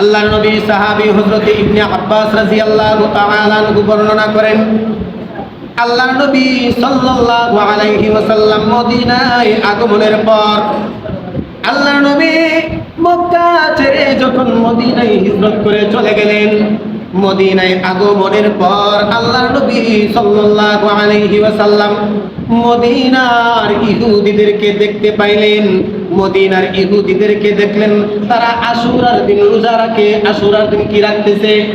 আল্লাহ নবী সাহাবী হযরত ইবনে আব্বাস তাআলা আনহু বর্ণনা করেন আল্লাহ নবী সাল্লাল্লাহু আলাইহি ওয়াসাল্লাম মদিনায় আগমনের পর আল্লাহ নবী মক্কা ছেড়ে যখন মদিনায় হিজরত করে চলে গেলেন, মদিনায় আগমনের পর আল্লাহ নবী সাল্লাল্লাহু আলাইহি ওয়াসাল্লাম মদিনার ইহুদিদেরকে দেখতে পাইলেন। মদিনার ইহুদিদেরকে দেখলেন, তারা আশুরার দিন রোজা রাখে। আশুরার দিন কি রাখতেছে?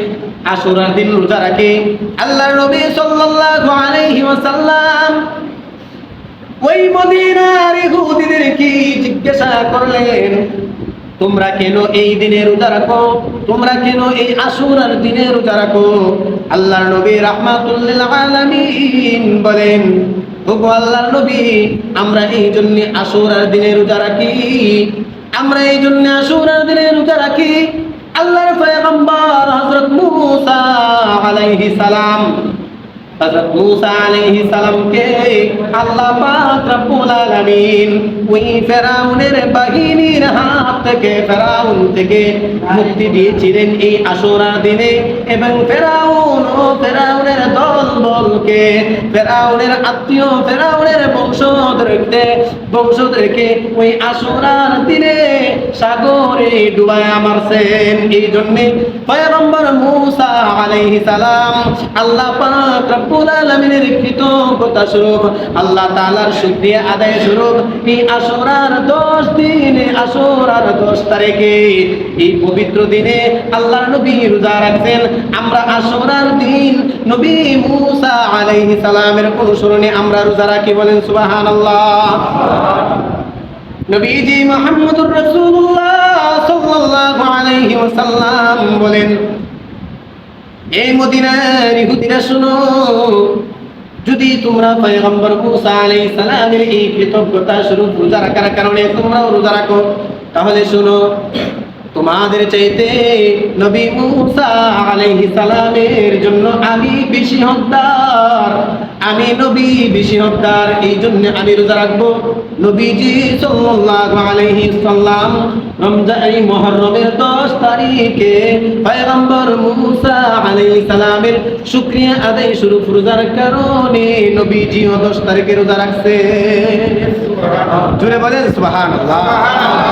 আশুরার দিন রোজা রাখে। আল্লাহ নবী সাল্লাল্লাহু আলাইহি ওয়াসাল্লাম ওই মদিনার ইহুদিদের কি জিজ্ঞাসা করলেন, তোমরা কেন এই দিনে রোজা রাখো? তোমরা কেন এই আশুরার দিনে রোজা রাখো? আল্লাহর নবী রাহমাতুল্লিল আলামিন বলেন ওগো আল্লাহর নবী, আমরা এই জন্য আশুরার দিনে রোজা রাখি। আমরা এই জন্য আশুরার দিনে রোজা রাখি। আল্লাহর পয়গম্বর হযরত মূসা আলাইহিস সালাম। হযরত মূসা আলাইহিস সালামকে আল্লাহ পাক রব্বুল আলামিন ওই ফেরাউনের বাহিনী থেকে ফেরাউন থেকে মুক্তি দিয়েছিলেন এই আশুরার দিনে। এবং ফেরাউন ও ফেরাউনের দল বলকে, ফেরাউনের আত্মীয়, ফেরাউনের বংশধরকে বংশধরকে ওই আশুরার দিনে সাগরে ডুবায় আমার সেন এই জন্যে পয়গম্বর মূসা আলাইহিস সালাম, আল্লাহ পাক রব্বুল আলামিনের কৃতজ্ঞতা স্বরূপ, আল্লাহ তাআলার শুকরিয়া আদায় স্বরূপ, এই আশুরার 10 দিনে আশুরার 10 তারিখে, এই পবিত্র দিনে আল্লাহর নবী রোজা রাখছেন। আমরা আশুরার দিন নবী মূসা আলাইহিস সালামের অনুসরণে আমরা রোজা রাখি বলেন সুবহানাল্লাহ। নবীজি মুহাম্মদুর রাসূলুল্লাহ মদিনার ইহুদিরা যদি তোমরা পয়গম্বর মুসা আলাইহিস সালামের এই কৃতজ্ঞতা স্বরূপ রোজা রাখার কারণে তোমরাও রোজা রাখো, তাহলে শুনো, তোমাদের চাইতে নবী মুসা আলাইহিস সালামের জন্য আমি বেশি হকদার আমি নবী বেশি হকদার এই জন্য আমি রোজা রাখব। নবীজি সাল্লাল্লাহু আলাইহি সাল্লাম রমজান মুহররমের 10 তারিখে পয়গম্বর মুসা আলাইহিস সালামের শুকরিয়া আদায় শুরু রোজার কারণে নবীজিও 10 তারিখে রোজা রাখছে। জোরে বলেন সুবহানাল্লাহ।